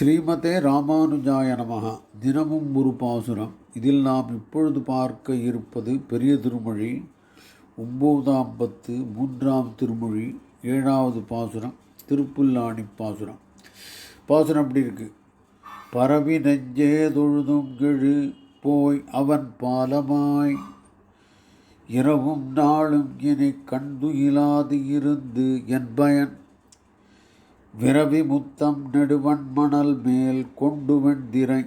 ஸ்ரீமதே ராமானுஜாய நமக தினமும் ஒரு பாசுரம். இதில் நாம் இப்பொழுது பார்க்க இருப்பது பெரிய திருமொழி ஒம்போதாம் பத்து மூன்றாம் திருமொழி ஏழாவது பாசுரம் திருப்புல்லாணி பாசுரம். பாசுரம் அப்படி இருக்கு? பரவி நெஞ்சே தொழுதும் கெழு போய் அவன் பாலமாய். இரவும் நாளும் இனி கண்டுயிலாது இருந்து என் பயன் விரவி முத்தம் நெடுவன் மணல் மேல் கொண்டு வெண்திரை.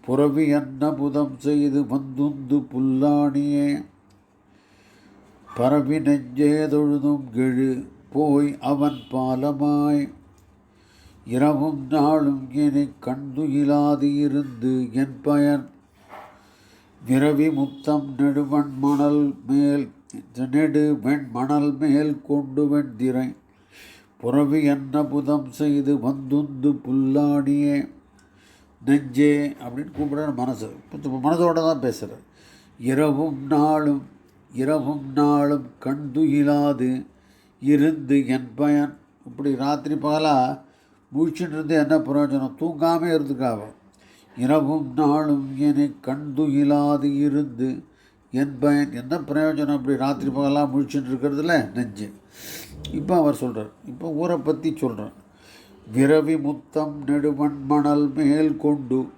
புறவி அன்ன புதம் செய்து வந்துந்து புல்லாணியே. பரவி நெஞ்சே தொழுதும் கெழு போய் அவன் பாலமாய். இரவும் நாளும் இனி கண்டுயிலாது இருந்து என் பயன். விரவி முத்தம் நெடுவன் மணல் மேல் நெடு வெண் மணல் மேல் கொண்டு வெண்திரை. புறவி என்ன புதம் செய்து வந்துந்து புல்லாணியே நெஞ்சே அப்படின்னு கூப்பிடுற மனசு. மனசோட மனதோட தான் பேசுகிறார் இரவும் நாளும் இரவும் நாளும் கண்துயிலாது இருந்து என் பயன். இப்படி ராத்திரி பகலாக முழிச்சுட்டு இருந்து என்ன பிரயோஜனம்? தூங்காமல் இருந்துக்காவ இரவும் நாளும் என்னை கண்துயிலாது இருந்து என் பயன். என்ன பிரயோஜனம் அப்படி ராத்திரி பகலாக முழிச்சுட்டு இருக்கிறதுல நெஞ்சு. இப்போ அவர் சொல்கிறார் இப்போ ஊரை பற்றி சொல்கிறார் விரவி முத்தம் நெடுமண் மணல் மேல் கொண்டு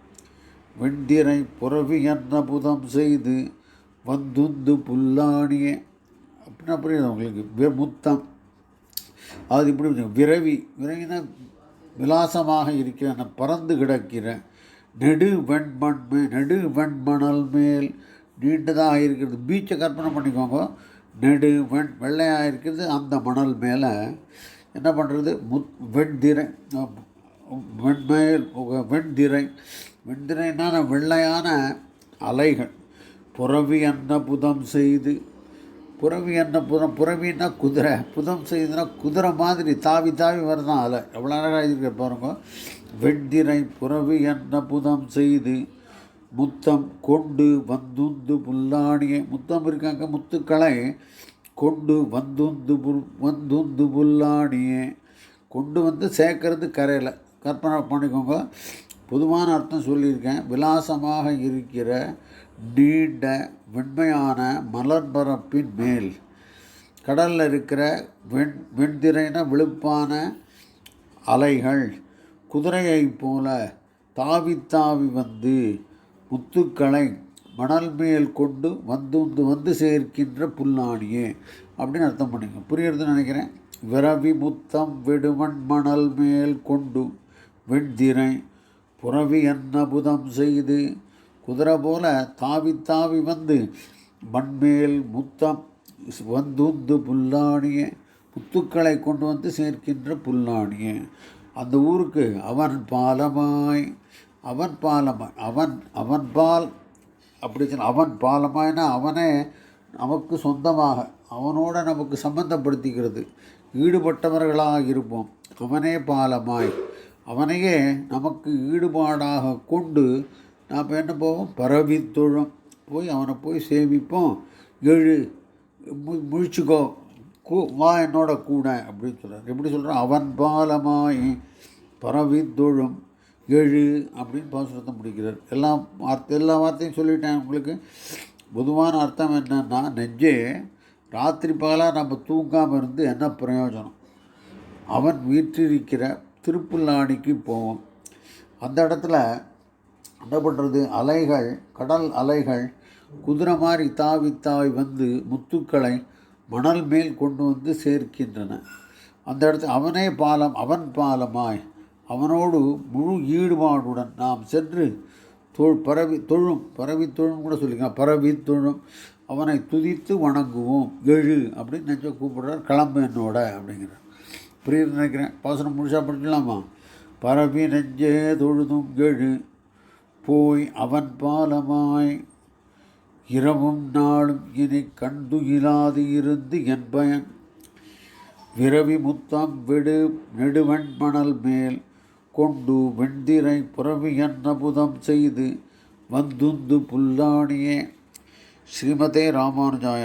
வெண்டிரை புறவி என்ன புதம் செய்து வந்துந்து புல்லாணியே. அப்படின்னா புரியுது உங்களுக்கு? வி- முத்தம். அது இப்படி விரவி விரவினா விலாசமாக இருக்கிற அந்த பறந்து கிடக்கிற நெடு வெண்மண் மே நெடு வெண்மணல் மேல் நீண்டதாக இருக்கிறது. பீச்சை கற்பனை பண்ணிக்கோங்க. நெடு வெண் வெள்ளையாக இருக்கிறது அந்த மணல் மேலே என்ன பண்ணுறது முத் வெண்திரை வெண்மேல் வெண்திரை. வெண்திரைன்னா வெள்ளையான அலைகள். புறவி அன்ன புதம் செய்து புறவி என்ன புதம் புறவின்னா குதிரை. புதம் செய்துன்னா குதிரை மாதிரி தாவி தாவி வருதான் அலை. எவ்வளோ அழகாக இருக்க பாருங்க. வெண்திரை புறவி என்ன புதம் செய்து முத்தம் கொண்டு வந்துந்து புல்லாணியை முத்தம் இருக்காங்க முத்துக்களை. கொண்டு வந்துந்து புல் வந்துந்து புல்லாணியே கொண்டு வந்து சேர்க்கறது கரையில். கற்பனை பண்ணிக்கோங்க. பொதுவான அர்த்தம் சொல்லியிருக்கேன். விலாசமாக இருக்கிற நீண்ட வெண்மையான மலர்பரப்பின் மேல் கடலில் இருக்கிற வெண் வெண்திரைன விழுப்பான அலைகள் குதிரையைப் போல தாவி தாவி வந்து முத்துக்களை மணல் மேல் கொண்டு வந்து வந்து சேர்க்கின்ற புல்லாணியே அப்படின்னு அர்த்தம் பண்ணுங்க புரியுறதுன்னு நினைக்கிறேன். விரவி முத்தம் விடுமண் மணல் மேல் கொண்டு வெண்திரை புறவி அன்னபுதம் செய்து குதிரை போல தாவி தாவி வந்து மண்மேல் முத்தம் வந்துந்து புல்லாணிய முத்துக்களை கொண்டு வந்து சேர்க்கின்ற புல்லாணியே. அந்த ஊருக்கு அவன் பாலமாய் அவன் பாலமாய் அவன் அவன் பால் அப்படி சொன்ன அவன் பாலமாய்னா அவனே நமக்கு சொந்தமாக அவனோட நமக்கு சம்பந்தப்படுத்திக்கிறது. ஈடுபட்டவர்களாக இருப்போம். அவனே பாலமாய். அவனையே நமக்கு ஈடுபாடாக கொண்டு நாம் என்ன போவோம்? பரவி தொழும். போய் அவனை போய் சேமிப்போம். எழு மு- முழிச்சுக்கோ. கூ வா என்னோட கூட அப்படின்னு சொல்கிறார் எப்படி சொல்கிறான் அவன் பாலமாய் பரவி தொழும். ஏழு அப்படின்னு பாசுரத்தை முடிக்கிறார். எல்லாம் அர்த்த எல்லா வார்த்தையும் சொல்லிட்டேன் உங்களுக்கு. பொதுவான அர்த்தம் என்னன்னா நெஞ்சே ராத்திரி பகலாக நம்ம தூங்காமல் இருந்து என்ன பிரயோஜனம்? அவன் வீற்றிருக்கிற திருப்புல்லாணிக்கு போவோம். அந்த இடத்துல என்ன பண்ணுறது அலைகள் கடல் அலைகள் குதிரை மாதிரி தாவி தாவி வந்து முத்துக்களை மணல் மேல் கொண்டு வந்து சேர்க்கின்றன. அந்த இடத்துல அவனே பாலம் அவன் பாலமாய் அவனோடு முழு ஈடுபாடுடன் நாம் சென்று தொழ் பரவி தொழும். பரவி தொழும் கூட சொல்லிக்கலாம். பரவி தொழும் அவனை துதித்து வணங்குவோம். எழு அப்படின்னு நெஞ்ச கூப்பிடுறார். கிளம்பு என்னோட அப்படிங்கிறார். புரியுது நினைக்கிறேன். பாசனம் முழுசாக படிக்கலாமா பரவி நெஞ்சே தொழுதும் எழு போய் அவன் பாலமாய். இரவும் நாளும் இனி கண்டுகிலாது இருந்து என் பயன். விரவி முத்தம் விடு நெடுவன் மணல் மேல். கொண்டு வெண்திரை புறவி என்ன செய்து வந்துந்து புல்லாணியே. ஸ்ரீமதே ராமானுஜாய